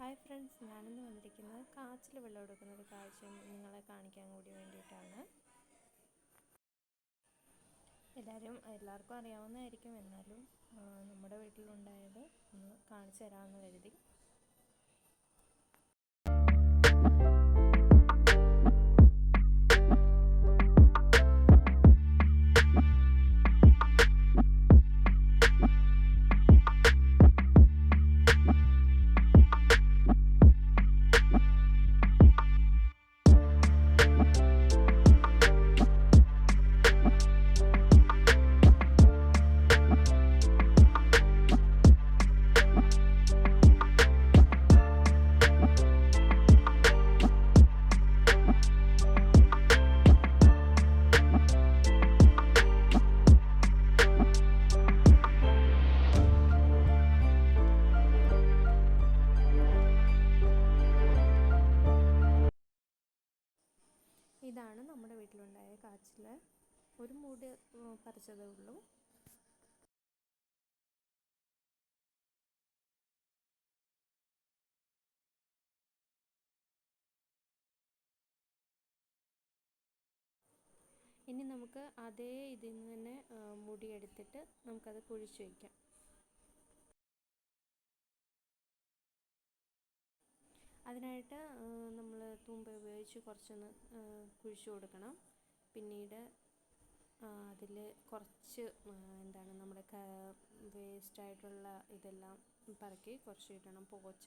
Hi friends ഞാനിന്ന് വന്നിരിക്കുന്നത് കാച്ചിൽ വെള്ളം എടുക്കുന്ന ഒരു കാഴ്ച നിങ്ങളെ കാണിക്കാൻ കൂടി വേണ്ടിയിട്ടാണ്. എല്ലാവരും എല്ലാവർക്കും അറിയാവുന്നതായിരിക്കും. എന്നാലും നമ്മുടെ വീട്ടിലുണ്ടായത് ഒന്ന് കാണിച്ചു തരാമെന്ന് കരുതി. ഇതാണ് നമ്മുടെ വീട്ടിലുണ്ടായ കാച്ചിൽ ഒരു മൂട് പറിച്ചതേ ഉള്ളൂ. ഇനി നമുക്ക് അതേ ഇതിൽ നിന്ന് തന്നെ മുടിയെടുത്തിട്ട് നമുക്കത് കുഴിച്ച് വയ്ക്കാം അതിനായിട്ട് നമ്മൾ ഉപയോഗിച്ച് കുറച്ചൊന്ന് കുഴിച്ചു കൊടുക്കണം. പിന്നീട് അതിൽ കുറച്ച് എന്താണ് നമ്മുടെ വേസ്റ്റായിട്ടുള്ള ഇതെല്ലാം പറക്കി കുറച്ച് ഇടണം. പോച്ച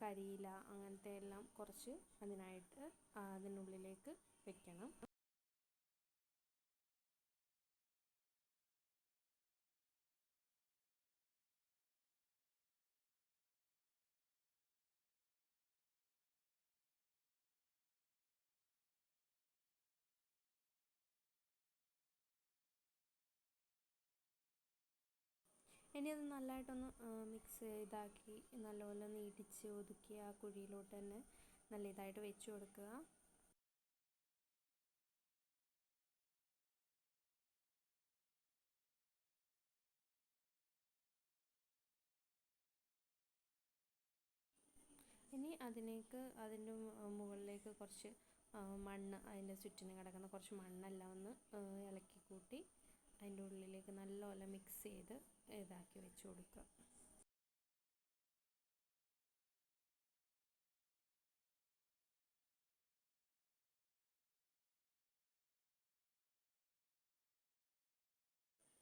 കരിയില അങ്ങനത്തെ എല്ലാം കുറച്ച് അതിനായിട്ട് അതിനുള്ളിലേക്ക് വെക്കണം. ഇനി അത് നല്ലതായിട്ടൊന്ന് മിക്സ് ഇതാക്കി നല്ലപോലെ ഒന്ന് ഇടിച്ച് ഒതുക്കി ആ കുഴിയിലോട്ട് തന്നെ നല്ല ഇതായിട്ട് വെച്ച് കൊടുക്കുക. ഇനി അതിലേക്ക് അതിന്റെ മുകളിലേക്ക് കുറച്ച് മണ്ണ് അതിന്റെ ചുറ്റിനും കിടക്കുന്ന കുറച്ച് മണ്ണെല്ലാം ഒന്ന് ഇളക്കി കൂട്ടി അതിന്റെ ഉള്ളിലേക്ക് നല്ലപോലെ മിക്സ് ചെയ്ത് ഇതാക്കി വെച്ച് കൊടുക്കുക.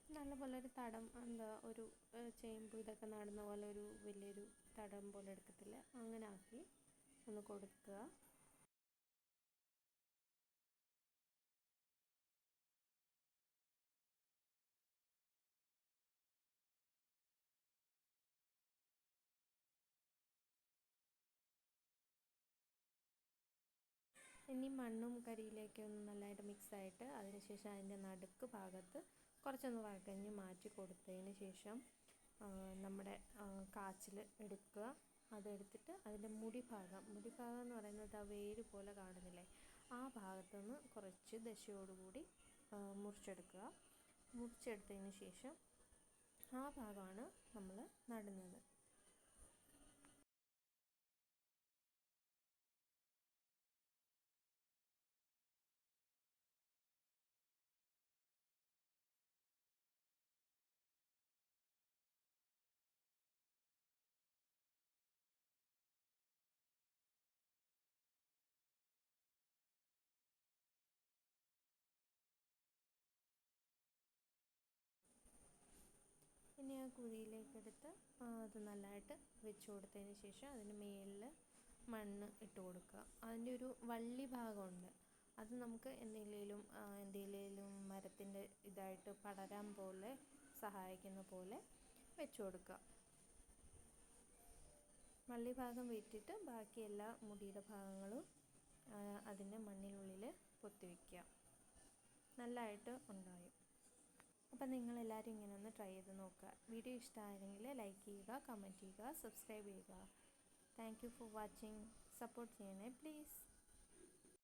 നല്ലപോലെ ഒരു തടം എന്താ ഒരു ചേമ്പ് ഇതൊക്കെ നടുന്ന പോലെ ഒരു വലിയൊരു തടം പോലെ എടുക്കത്തില്ല. അങ്ങനെ ആക്കി ഒന്ന് കൊടുക്കുക. ഇനി മണ്ണും കരിയിലേക്ക് ഒന്ന് നല്ലതായിട്ട് മിക്സ് ആയിട്ട് അതിനുശേഷം അതിന്റെ നടുക്ക് ഭാഗത്ത് കുറച്ചൊന്ന് വഴക്കഞ്ഞ് മാറ്റി കൊടുത്തതിന് ശേഷം നമ്മുടെ കാച്ചിൽ എടുക്കുക. അതെടുത്തിട്ട് അതിന്റെ മുടി ഭാഗം മുടി ഭാഗം എന്ന് പറയുന്നത് ആ വേര് പോലെ കാണുന്നില്ലേ? ആ ഭാഗത്തുനിന്ന് കുറച്ച് ദശയോടുകൂടി മുറിച്ചെടുക്കുക. മുറിച്ചെടുത്തതിന് ശേഷം ആ ഭാഗമാണ് നമ്മൾ നടുന്നത്. ഇനി ആ കുഴിയിലേക്ക് എടുത്ത് അത് നല്ലതായിട്ട് വെച്ച് കൊടുത്തതിന് ശേഷം അതിന് മേളിൽ മണ്ണ് ഇട്ട് കൊടുക്കുക. അതിന്റെ ഒരു വള്ളി ഭാഗമുണ്ട്. അത് നമുക്ക് എന്തെങ്കിലും എന്തെങ്കിലും മരത്തിന്റെ ഇതായിട്ട് പടരാൻ പോലെ സഹായിക്കുന്ന പോലെ വെച്ച് കൊടുക്കുക. വള്ളി ഭാഗം വെറ്റിട്ട് ബാക്കി എല്ലാ മുടിയുടെ ഭാഗങ്ങളും അതിന്റെ മണ്ണിനുള്ളിൽ പൊത്തി വെക്കുക. നല്ലതായിട്ട് ഉണ്ടായും. അപ്പം നിങ്ങളെല്ലാവരും ഇങ്ങനെ ഒന്ന് ട്രൈ ചെയ്ത് നോക്കുക. വീഡിയോ ഇഷ്ടമായിരുന്നെങ്കിൽ ലൈക്ക് ചെയ്യുക കമന്റ് ചെയ്യുക സബ്സ്ക്രൈബ് ചെയ്യുക. Thank you for watching support ചെയ്യണേ പ്ലീസ്